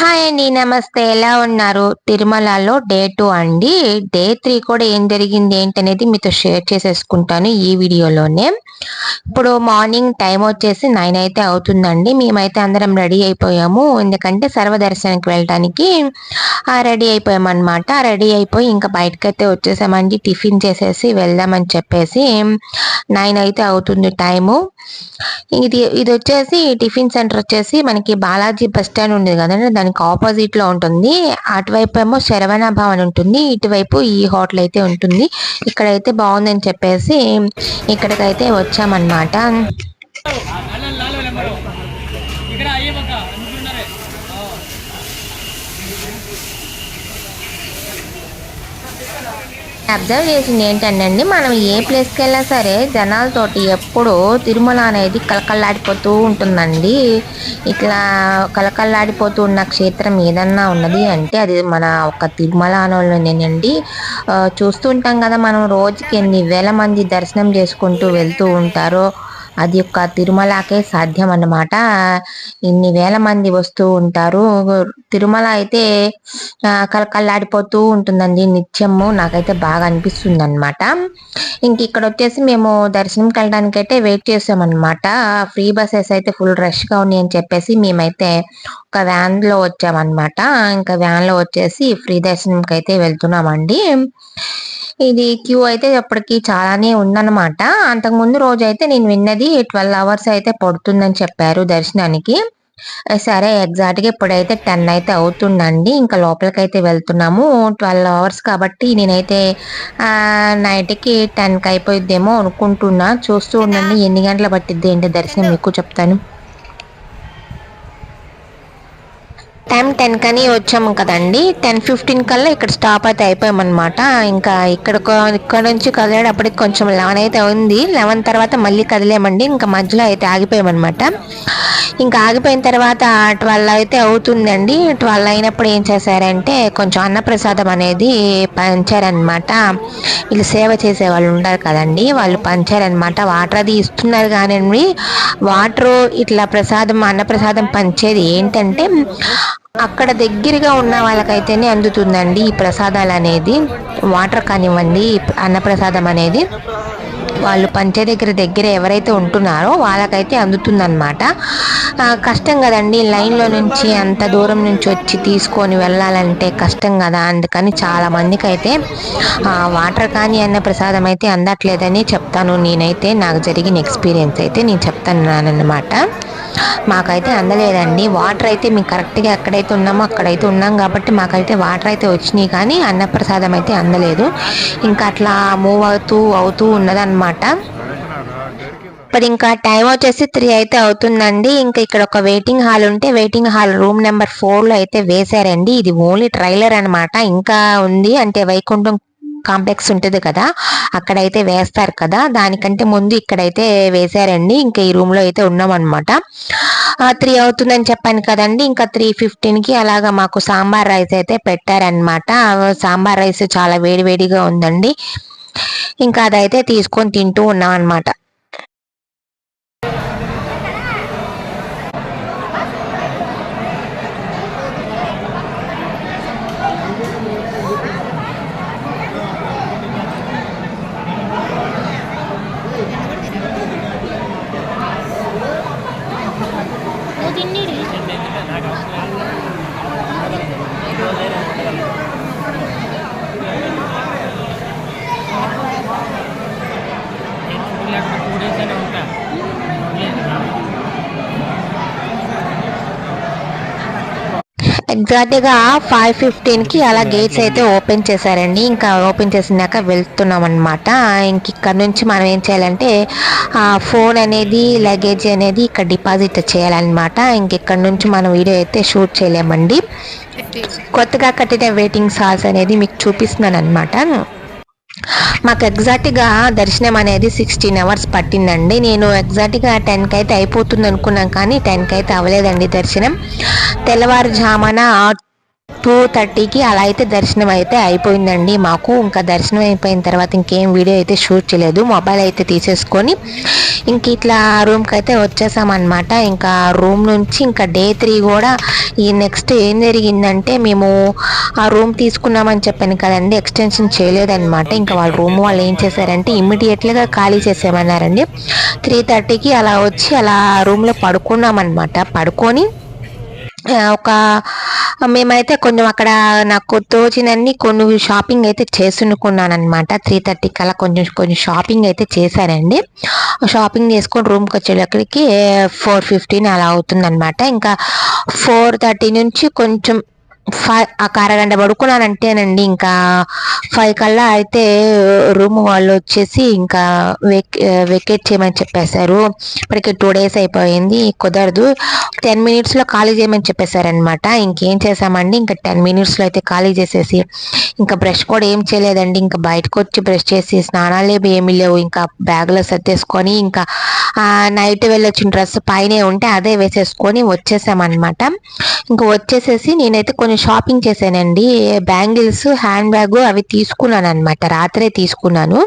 Hi అండి నమస్తే. ఎలా ఉన్నారు? తిరుమలలో డే టూ అండి. డే త్రీ కూడా ఏం జరిగింది ఏంటనేది మీతో షేర్ చేసేసుకుంటాను ఈ వీడియోలోనే. ఇప్పుడు మార్నింగ్ టైం వచ్చేసి నైన్ అయితే అవుతుందండి. మేమైతే అందరం రెడీ అయిపోయాము. ఎందుకంటే సర్వదర్శనానికి వెళ్ళడానికి రెడీ అయిపోయామన్నమాట. రెడీ అయిపోయి ఇంకా బయటకైతే వచ్చేసామండి. టిఫిన్ చేసేసి వెళ్దామని చెప్పేసి నైన్ అయితే అవుతుంది టైము. ఇది ఇది వచ్చేసి టిఫిన్ సెంటర్ వచ్చేసి మనకి బాలాజీ బస్ స్టాండ్ ఉంది కదండి దానికి ఆపోజిట్లో ఉంటుంది. అటువైపు ఏమో శరవణ భవన్ ఉంటుంది ఇటువైపు ఈ హోటల్ అయితే ఉంటుంది. ఇక్కడైతే బాగుందని చెప్పేసి ఇక్కడికైతే వచ్చామన్నమాట. అబ్జర్వ్ చేసింది ఏంటండి మనం ఏ ప్లేస్కి వెళ్ళినా సరే జనాలతోటి ఎప్పుడు తిరుమల అనేది కలకల్లాడిపోతూ ఉంటుందండి. ఇట్లా కలకల్లాడిపోతూ ఉన్న క్షేత్రం ఏదన్నా ఉన్నది అంటే అది మన ఒక తిరుమల అనేనండి చూస్తుంటాం కదా మనం రోజుకి ఎన్ని వేల మంది దర్శనం చేసుకుంటూ వెళ్తూ ఉంటారో అది యొక్క తిరుమలకే సాధ్యం అన్నమాట ఇన్ని వేల మంది వస్తూ ఉంటారు. తిరుమల అయితే కలకల్లాడిపోతూ ఉంటుందండి నిత్యము. నాకైతే బాగా అనిపిస్తుంది అనమాట ఇంక ఇక్కడ వచ్చేసి మేము దర్శనంకి వెళ్ళడానికి అయితే వెయిట్ చేసామన్నమాట. ఫ్రీ బస్సెస్ అయితే ఫుల్ రష్గా ఉన్నాయి అని చెప్పేసి మేమైతే ఒక వ్యాన్లో వచ్చామన్నమాట. ఇంకా వ్యాన్లో వచ్చేసి ఫ్రీ దర్శనంకి అయితే వెళ్తున్నామండి. ఇది క్యూ అయితే ఇప్పటికి చాలానే ఉందన్నమాట. అంతకుముందు రోజు అయితే నేను విన్నది ట్వెల్వ్ అవర్స్ అయితే పడుతుందని చెప్పారు దర్శనానికి. సరే ఎగ్జాక్ట్గా ఇప్పుడైతే టెన్ అయితే అవుతుందండి. ఇంకా లోపలికి అయితే వెళ్తున్నాము. ట్వెల్వ్ అవర్స్ కాబట్టి నేనైతే నైట్కి టెన్కి అయిపోయిద్దేమో అనుకుంటున్నా. చూస్తూ ఉండండి ఎన్ని గంటలు పట్టిద్ది ఏంటి దర్శనం? ఎక్కువ చెప్తాను. టైం టెన్ కని వచ్చాము కదండి. టెన్ ఫిఫ్టీన్ కల్లా ఇక్కడ స్టాప్ అయితే అయిపోయామన్నమాట. ఇంకా ఇక్కడ ఇక్కడ నుంచి కదిలేటప్పటికి కొంచెం లెవెన్ అయితే ఉంది. లెవెన్ తర్వాత మళ్ళీ కదిలేమండి. ఇంకా మధ్యలో అయితే ఆగిపోయామన్నమాట. ఇంకా ఆగిపోయిన తర్వాత ట్వెల్వ్ అయితే అవుతుందండి. ట్వెల్వ్ అయినప్పుడు ఏం చేశారంటే కొంచెం అన్నప్రసాదం అనేది పంచారనమాట వీళ్ళు సేవ చేసే వాళ్ళు ఉంటారు కదండి. వాళ్ళు పంచారనమాట వాటర్ అది ఇస్తున్నారు కానీ వాటర్ ఇట్లా ప్రసాదం అన్నప్రసాదం పంచేది ఏంటంటే అక్కడ దగ్గరగా ఉన్న వాళ్ళకైతేనే అందుతుందండి ఈ ప్రసాదాలు అనేది. వాటర్ కానివ్వండి అన్నప్రసాదం అనేది. వాళ్ళు పంచే దగ్గర దగ్గర ఎవరైతే ఉంటున్నారో వాళ్ళకైతే అందుతుందన్నమాట. కష్టం కదండి లైన్లో నుంచి అంత దూరం నుంచి వచ్చి తీసుకొని వెళ్ళాలంటే కష్టం కదా. అందుకని చాలా మందికి అయితే వాటర్ కానీ అన్న ప్రసాదం అయితే అందట్లేదని చెప్తాను. నేనైతే నాకు జరిగిన ఎక్స్పీరియన్స్ అయితే నేను చెప్తాను అన్నమాట మాకైతే అందలేదండి. వాటర్ అయితే మేము కరెక్ట్గా ఎక్కడైతే ఉన్నామో అక్కడైతే ఉన్నాం కాబట్టి మాకైతే వాటర్ అయితే వచ్చినాయి కానీ అన్నప్రసాదం అయితే అందలేదు. ఇంకా అట్లా మూవ్ అవుతూ అవుతూ ఉన్నదన్నమాట. ఇప్పుడు ఇంకా టైం వచ్చేసి త్రీ అయితే అవుతుందండి. ఇంకా ఇక్కడ ఒక వెయిటింగ్ హాల్ ఉంటే వెయిటింగ్ హాల్ రూమ్ నెంబర్ ఫోర్లో అయితే వేశారండి. ఇది ఓన్లీ ట్రైలర్ అనమాట ఇంకా ఉంది అంటే వైకుంఠం కాంప్లెక్స్ ఉంటుంది కదా అక్కడైతే వేస్తారు కదా దానికంటే ముందు ఇక్కడైతే వేశారండి ఇంకా ఈ రూమ్లో అయితే ఉన్నాం అనమాట త్రీ అవుతుందని చెప్పాను కదండి ఇంకా త్రీ ఫిఫ్టీన్కి అలాగా మాకు సాంబార్ రైస్ అయితే పెట్టారనమాట సాంబార్ రైస్ చాలా వేడివేడిగా ఉందండి. ఇంకా అదైతే తీసుకొని తింటూ ఉన్నాం అనమాట ఎగ్జాక్ట్గా ఫైవ్ ఫిఫ్టీన్కి అలా గేట్స్ అయితే ఓపెన్ చేశారండి. ఇంకా ఓపెన్ చేసినాక వెళ్తున్నాం అనమాట ఇంక ఇక్కడ నుంచి మనం ఏం చేయాలంటే ఫోన్ అనేది లగేజ్ అనేది ఇక్కడ డిపాజిట్ చేయాలన్నమాట. ఇంక ఇక్కడ నుంచి మనం వీడియో అయితే షూట్ చేయలేమండి. కొత్తగా కట్టిన వెయిటింగ్ హాల్స్ అనేది మీకు చూపిస్తున్నాను అనమాట మాకు ఎగ్జాక్ట్గా దర్శనం అనేది సిక్స్టీన్ అవర్స్ పట్టిందండి. నేను ఎగ్జాక్ట్గా టెన్కి అయితే అయిపోతుంది అనుకున్నాను కానీ టెన్కి అయితే అవ్వలేదండి దర్శనం. తెల్లవారుజామున టూ థర్టీకి అలా అయితే దర్శనం అయితే అయిపోయిందండి మాకు. ఇంకా దర్శనం అయిపోయిన తర్వాత ఇంకేం వీడియో అయితే షూట్ చేయలేదు. మొబైల్ అయితే తీసేసుకొని ఇంక ఇట్లా రూమ్కి అయితే వచ్చేసామన్నమాట. ఇంకా రూమ్ నుంచి ఇంకా డే త్రీ కూడా ఈ నెక్స్ట్ ఏం జరిగిందంటే మేము ఆ రూమ్ తీసుకున్నామని చెప్పాను కదండి ఎక్స్టెన్షన్ చేయలేదన్నమాట. ఇంకా వాళ్ళ రూమ్ వాళ్ళు ఏం చేశారంటే ఇమ్మీడియట్లీగా ఖాళీ చేసేయమన్నారండి. త్రీ థర్టీకి అలా వచ్చి అలా రూమ్లో పడుకున్నామన్నమాట. పడుకొని ఒక మేమైతే కొంచెం అక్కడ నాకు తోచినన్ని కొన్ని షాపింగ్ అయితే చేసుకున్నాను అనమాట త్రీ థర్టీ కల్లా కొంచెం కొంచెం షాపింగ్ అయితే చేశానండి షాపింగ్ చేసుకొని రూమ్కి వచ్చేటప్పటికి ఫోర్ ఫిఫ్టీన్ అలా అవుతుందన్నమాట. ఇంకా ఫోర్ థర్టీ నుంచి కొంచెం ఫైవ్ ఒక అరగంట పడుకున్నానంటేనండి ఇంకా ఫైవ్ కల్లా అయితే రూమ్ వాళ్ళు వచ్చేసి ఇంకా వెకేట్ చేయమని చెప్పేశారు. ఇప్పటికి టూ డేస్ అయిపోయింది కుదరదు. టెన్ మినిట్స్లో ఖాళీ చేయమని చెప్పేశారనమాట ఇంకేం చేసామండి ఇంకా టెన్ మినిట్స్లో అయితే ఖాళీ చేసేసి ఇంకా బ్రష్ కూడా ఏం చేయలేదండి. ఇంకా బయటకు వచ్చి బ్రష్ చేసి స్నానాలు ఏమి ఏమీ లేవు. ఇంకా బ్యాగ్లో సర్దేసుకొని ఇంకా నైట్ వెళ్ళొచ్చిన డ్రెస్ పైనే ఉంటే అదే వేసేసుకొని వచ్చేసామన్నమాట. ఇంకా వచ్చేసేసి నేనైతే కొన్ని షాపింగ్ చేశానండి. బ్యాంగిల్స్ హ్యాండ్ బ్యాగ్ అవి తీసుకున్నాను అనమాట రాత్రే తీసుకున్నాను.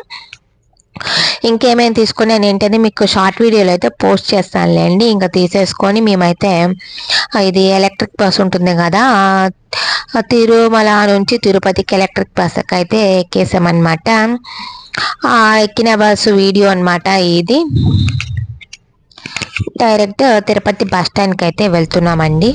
ఇంకేమేమి తీసుకున్నాను ఏంటని మీకు షార్ట్ వీడియోలో అయితే పోస్ట్ చేస్తానులేండి. ఇంకా తీసేసుకొని మేమైతే ఇది ఎలక్ట్రిక్ బస్ ఉంటుంది కదా తిరుమల నుంచి తిరుపతికి ఎలక్ట్రిక్ బస్కి అయితే ఎక్కేసామన్నమాట. ఎక్కిన బస్సు వీడియో అన్నమాట ఇది. డైరెక్ట్ తిరుపతి బస్ స్టాండ్కి అయితే వెళ్తున్నామండి.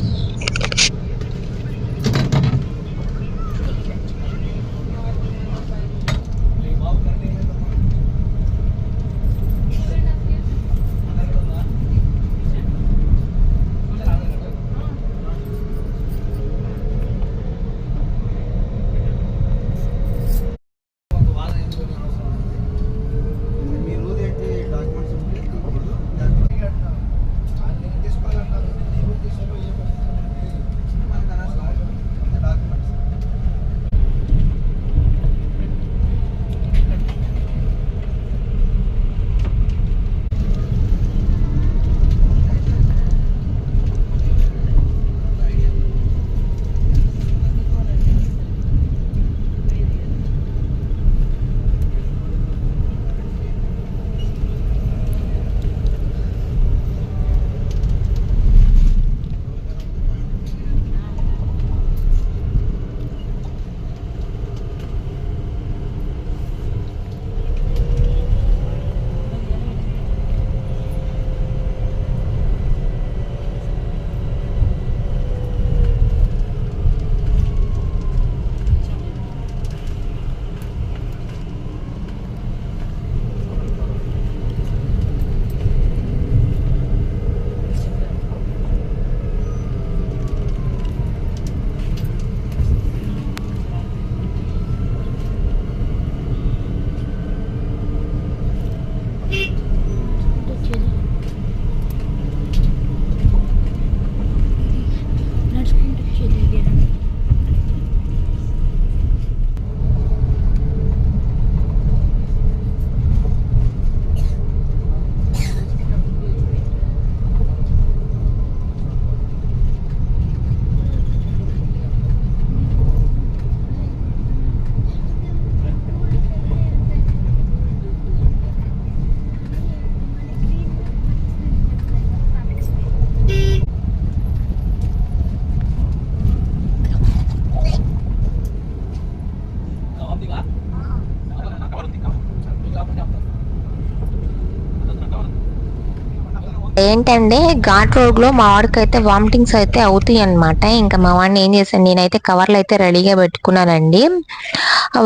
ఏంటంటే ఘాట్ రోడ్లో మా వాడికి అయితే వామిటింగ్స్ అయితే అవుతాయి అనమాట ఇంకా మా వాడిని ఏం చేశాను నేనైతే కవర్లు అయితే రెడీగా పెట్టుకున్నానండి.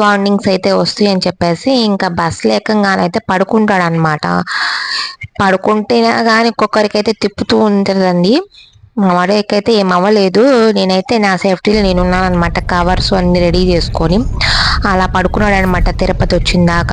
వామిటింగ్స్ అయితే వస్తాయి అని చెప్పేసి ఇంకా బస్ లేకంగానైతే పడుకుంటాడు అనమాట పడుకుంటే కానీ ఒక్కొక్కరికైతే తిప్పుతూ ఉంటుందండి. మా వాడికైతే ఏం అవ్వలేదు. నేనైతే నా సేఫ్టీలో నేనున్నాను అనమాట కవర్స్ అన్ని రెడీ చేసుకొని. అలా పడుకున్నాడు అనమాట తిరుపతి వచ్చిందాక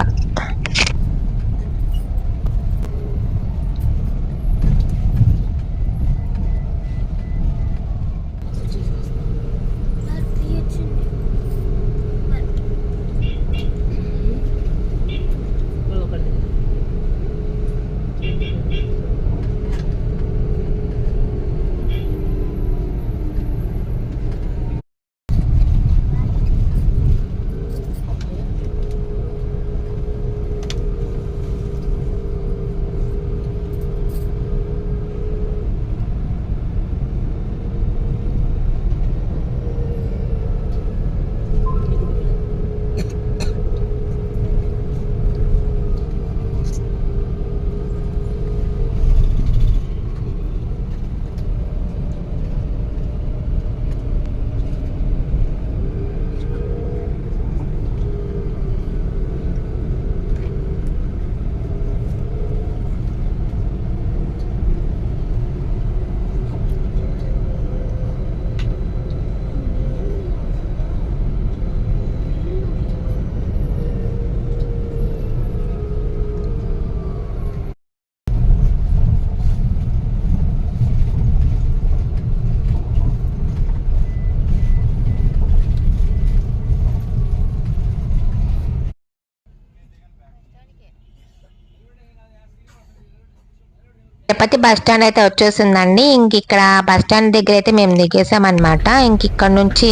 తిరుపతి బస్ స్టాండ్ అయితే వచ్చేసిందండి. ఇంక ఇక్కడ బస్ స్టాండ్ దగ్గర అయితే మేము దిగేసామన్నమాట. ఇంక ఇక్కడ నుంచి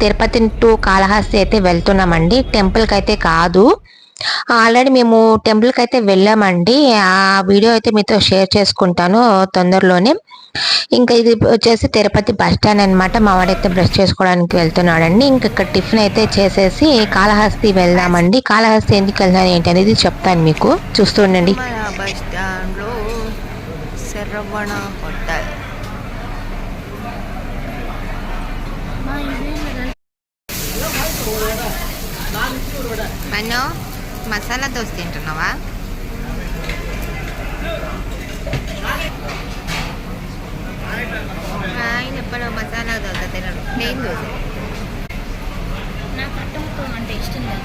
తిరుపతి టు కాళహస్తి అయితే వెళ్తున్నామండి. టెంపుల్కి అయితే కాదు. ఆల్రెడీ మేము టెంపుల్కి అయితే వెళ్ళామండి. ఆ వీడియో అయితే మీతో షేర్ చేసుకుంటాను తొందరలోనే. ఇంకా ఇది వచ్చేసి తిరుపతి బస్ స్టాండ్ అనమాట మా వాడైతే బ్రష్ చేసుకోవడానికి వెళ్తున్నాడండి. ఇంక ఇక్కడ టిఫిన్ అయితే చేసేసి కాళహస్తి వెళ్దామండి. కాళహస్తి ఎందుకు వెళ్దాం ఏంటి అనేది చెప్తాను మీకు. చూస్తుండండి బస్ స్టాండ్లో శరవణ హోటల్ మా ఇదే మను మసాలా దోశ తింటున్నావా ఆయన ఎప్పుడు మసాలా దోశ తినడు ప్లేన్ దోశ నాకు అట్టముక్కలు అంటే ఇష్టం లేదు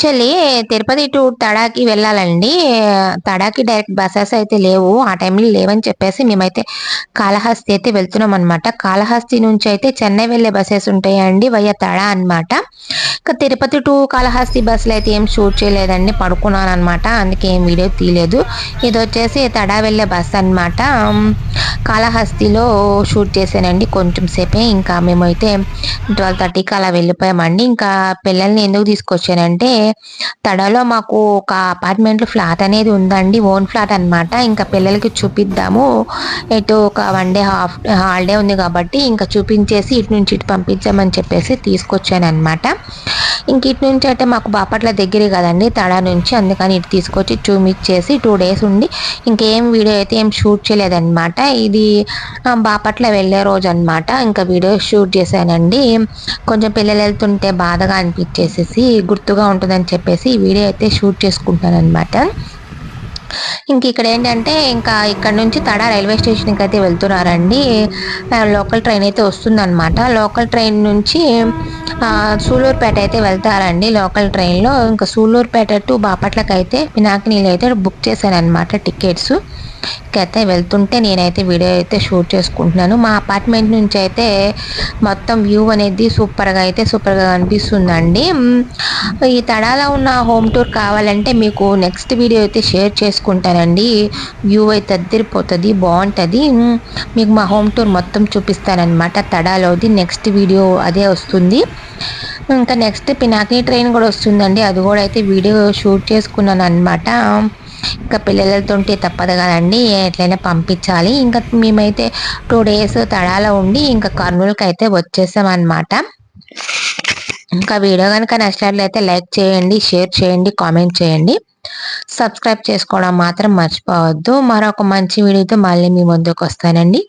యాక్చువల్లీ తిరుపతి టు తడాకి వెళ్ళాలండి. తడాకి డైరెక్ట్ బస్సెస్ అయితే లేవు. ఆ టైంలో లేవని చెప్పేసి మేమైతే కాళహస్తి అయితే వెళ్తున్నాం అనమాట కాళహస్తి నుంచి అయితే చెన్నై వెళ్ళే బస్సెస్ ఉంటాయండి వయ తడా అన్నమాట. ఇంకా తిరుపతి టు కాళహస్తి బస్సులు అయితే ఏం షూట్ చేయలేదండి పడుకున్నాను అనమాట అందుకే ఏం వీడియో తీయలేదు. ఇది వచ్చేసి తడా వెళ్ళే బస్సు అన్నమాట. కాళహస్తిలో షూట్ చేశానండి కొంచెం సేపే. ఇంకా మేమైతే ట్వెల్వ్ థర్టీకి అలా వెళ్ళిపోయామండి. ఇంకా పిల్లల్ని ఎందుకు తీసుకొచ్చానంటే తడలో మాకు ఒక అపార్ట్మెంట్ ఫ్లాట్ అనేది ఉందండి ఓన్ ఫ్లాట్ అనమాట ఇంకా పిల్లలకి చూపిద్దాము. ఇటు ఒక వన్ డే హాఫ్ హాలిడే ఉంది కాబట్టి ఇంకా చూపించేసి ఇటు నుంచి ఇటు పంపించామని చెప్పేసి తీసుకొచ్చాను అనమాట ఇంక ఇటు నుంచి అయితే మాకు బాపట్ల దగ్గరే కదండి తడా నుంచి. అందుకని ఇటు తీసుకొచ్చి చూపించేసి టూ డేస్ ఉండి ఇంకేం వీడియో అయితే ఏం షూట్ చేయలేదన్నమాట. ఇది బాపట్ల వెళ్ళే రోజు అన్నమాట ఇంకా వీడియో షూట్ చేశానండి. కొంచెం పిల్లలు వెళ్తుంటే బాధగా అనిపించేసేసి గుర్తుగా ఉంటుందని చెప్పేసి ఈ వీడియో అయితే షూట్ చేసుకుంటాను అనమాట ఇంక ఇక్కడ ఏంటంటే ఇంకా ఇక్కడ నుంచి తడ రైల్వే స్టేషన్కి అయితే వెళ్తున్నారండి లోకల్ ట్రైన్ అయితే వస్తుందన్నమాట. లోకల్ ట్రైన్ నుంచి ఆ, సూలూరుపేట అయితే వెళ్తారండి లోకల్ ట్రైన్లో. ఇంకా సూలూరుపేట టు బాపట్లకి అయితే పినాకినీళ్ళు అయితే బుక్ చేశాను అనమాట టికెట్స్. అయితే వెళ్తుంటే నేనైతే వీడియో అయితే షూట్ చేసుకుంటున్నాను. మా అపార్ట్మెంట్ నుంచి అయితే మొత్తం వ్యూ అనేది సూపర్గా అయితే సూపర్గా కనిపిస్తుందండి. ఈ తడాలో ఉన్న హోమ్ టూర్ కావాలంటే మీకు నెక్స్ట్ వీడియో అయితే షేర్ చేసుకుంటానండి వ్యూ అయితే అద్దరిపోతుంది బాగుంటుంది. మీకు మా హోమ్ టూర్ మొత్తం చూపిస్తానన్నమాట. తడాలోది నెక్స్ట్ వీడియో అదే వస్తుంది. ఇంకా నెక్స్ట్ పినాకిని ట్రైన్ కూడా వస్తుందండి. అది కూడా అయితే వీడియో షూట్ చేసుకున్నాను అనమాట ఇంకా పిల్లలతోటి తప్పదు కదండి ఎట్లయినా పంపించాలి. ఇంకా మేమైతే టూ డేస్ తడాలో ఉండి ఇంకా కర్నూలుకి అయితే వచ్చేసాం అనమాట ఇంకా వీడియో కనుక నచ్చినట్లయితే లైక్ చేయండి షేర్ చేయండి కామెంట్ చేయండి. సబ్స్క్రైబ్ చేసుకోవడం మాత్రం మర్చిపోవద్దు. మరొక మంచి వీడియోతో మళ్ళీ మీ ముందుకు వస్తానండి.